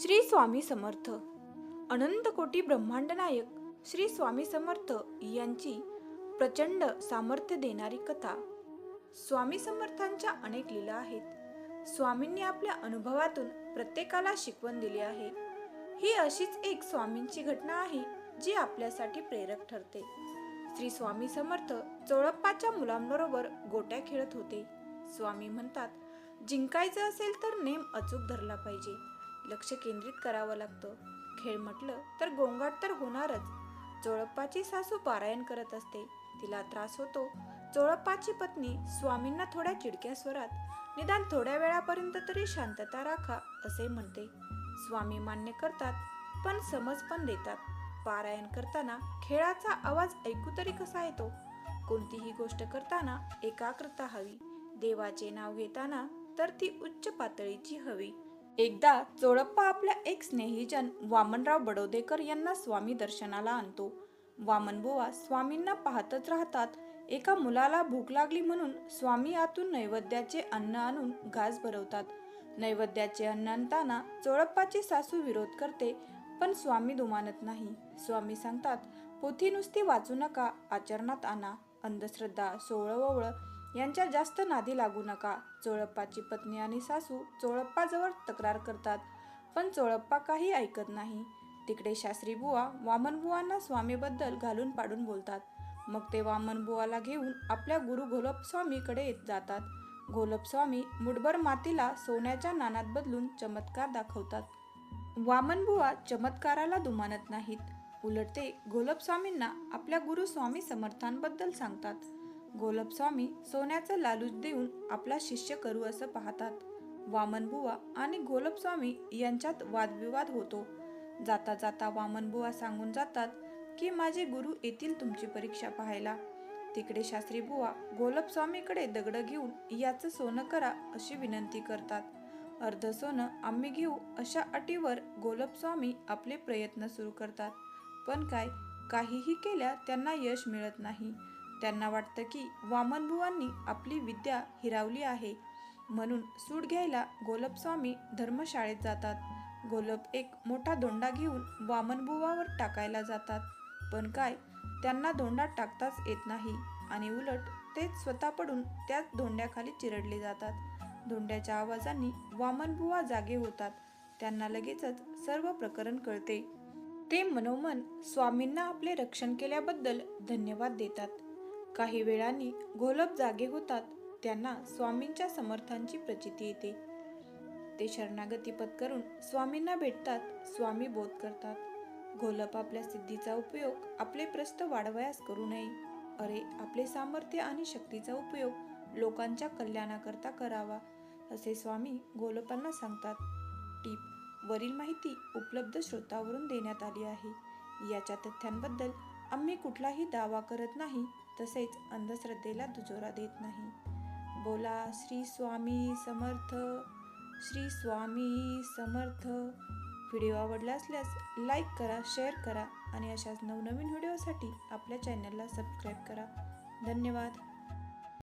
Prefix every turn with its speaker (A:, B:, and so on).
A: श्री स्वामी समर्थ. अनंत कोटी ब्रह्मांड नायक श्री स्वामी समर्थ यांची प्रचंड सामर्थ्य देणारी कथा. स्वामी समर्थांच्या अनेक लीला आहेत. स्वामींनी आपल्या अनुभवातून प्रत्येकाला शिकवण दिली आहे. ही अशीच एक स्वामींची घटना आहे जी आपल्यासाठी प्रेरक ठरते. श्री स्वामी समर्थ चोळप्पाच्या मुलांबरोबर गोट्या खेळत होते. स्वामी म्हणतात जिंकायचं असेल तर नेम अचूक धरला पाहिजे. लक्ष केंद्रित करावं लागतं. खेळ म्हटलं तर गोंगाट तर होणारच. चोळप्पाची सासू पारायण करत असते. तिला त्रास होतो. चोळप्पाची पत्नी स्वामींना थोड्या चिडक्या स्वरात निदान थोड्या वेळापर्यंत तरी शांतता राखा असे म्हणते. स्वामी मान्य करतात पण समज पण देतात. पारायण करताना खेळाचा आवाज ऐकू तरी कसा येतो? कोणतीही गोष्ट करताना एकाग्रता हवी. देवाचे नाव घेताना तर ती उच्च पातळीची हवी. एकदा चोळप्पा आपल्या एक स्नेहीजन वामनराव बडोदेकर यांना स्वामी दर्शनाला आणतो. वामनबुवा स्वामींना पाहतच राहतात. एका मुलाला भूक लागली म्हणून स्वामी आतून नैवेद्याचे अन्न आणून घास भरवतात. नैवेद्याचे अन्न आणताना चोळप्पाची सासू विरोध करते पण स्वामी दुमानत नाही. स्वामी सांगतात पोथी नुसती वाचू नका आचरणात आणा. अंधश्रद्धा सोवळववळ यांच्या जास्त नादी लागू नका. चोळप्पाची पत्नी आणि सासू चोळप्पाजवळ तक्रार करतात पण चोळप्पा काही ऐकत नाही. तिकडे शास्त्री बुवा वामन बुवांना स्वामीबद्दल घालून पाडून बोलतात. मग ते वामन बुवाला घेऊन आपल्या गुरु घोलपस्वामीकडे येत जातात. घोलपस्वामी मुठभर मातीला सोन्याच्या नाण्यात बदलून चमत्कार दाखवतात. वामन बुवा चमत्काराला दुमानत नाहीत. उलट ते घोलपस्वामींना आपल्या गुरु स्वामी समर्थांबद्दल सांगतात. गोलपस्वामी सोन्याचं लालूच देऊन आपला शिष्य करू असं पाहतात. वामनबुवा आणि गोलपस्वामी यांच्यात वादविवाद होतो. जाता जाता वामनबुवा सांगून जातात की माझे गुरु येतील तुमची परीक्षा पाहायला. तिकडे शास्त्री बुवा गोलपस्वामीकडे दगड घेऊन याचं सोनं करा अशी विनंती करतात. अर्ध सोनं आम्ही घेऊ अशा अटीवर गोलपस्वामी आपले प्रयत्न सुरू करतात. पण काय काहीही केल्या त्यांना यश मिळत नाही. त्यांना वाटतं की वामनबुवांनी आपली विद्या हिरावली आहे. म्हणून सूट घ्यायला गोलपस्वामी धर्मशाळेत जातात. गोलप एक मोठा दोंडा घेऊन वामनबुवावर टाकायला जातात. पण काय त्यांना दोंडा टाकताच येत नाही. आणि उलट तेच स्वतः पडून त्याच धोंड्याखाली चिरडले जातात. धोंड्याच्या आवाजांनी वामनबुवा जागे होतात. त्यांना लगेचच सर्व प्रकरण कळते. ते मनोमन स्वामींना आपले रक्षण केल्याबद्दल धन्यवाद देतात. काही वेळांनी घोलप जागे होतात त्यांना स्वामींच्या समर्थांची प्रचिती येते. ते शरणागती पत्करून स्वामींना भेटतात स्वामी बोध करतात. घोलप आपल्या सिद्धीचा उपयोग आपले प्रस्त वाढवयास करू नये. अरे आपले सामर्थ्य आणि शक्तीचा उपयोग लोकांच्या कल्याणाकरता करावा असे स्वामी गोलपांना सांगतात. टीप वरील माहिती उपलब्ध स्रोतावरून देण्यात आली आहे. याच्या तथ्यांबद्दल आम्ही कुठलाही दावा करत नाही तसेच अंधश्रद्धेला दुजोरा देत नाही. बोला श्री स्वामी समर्थ श्री स्वामी समर्थ. व्हिडिओ आवडला असल्यास लाईक करा शेअर करा आणि अशाच नवनवीन व्हिडिओसाठी आपल्या चॅनलला सबस्क्राईब करा. धन्यवाद.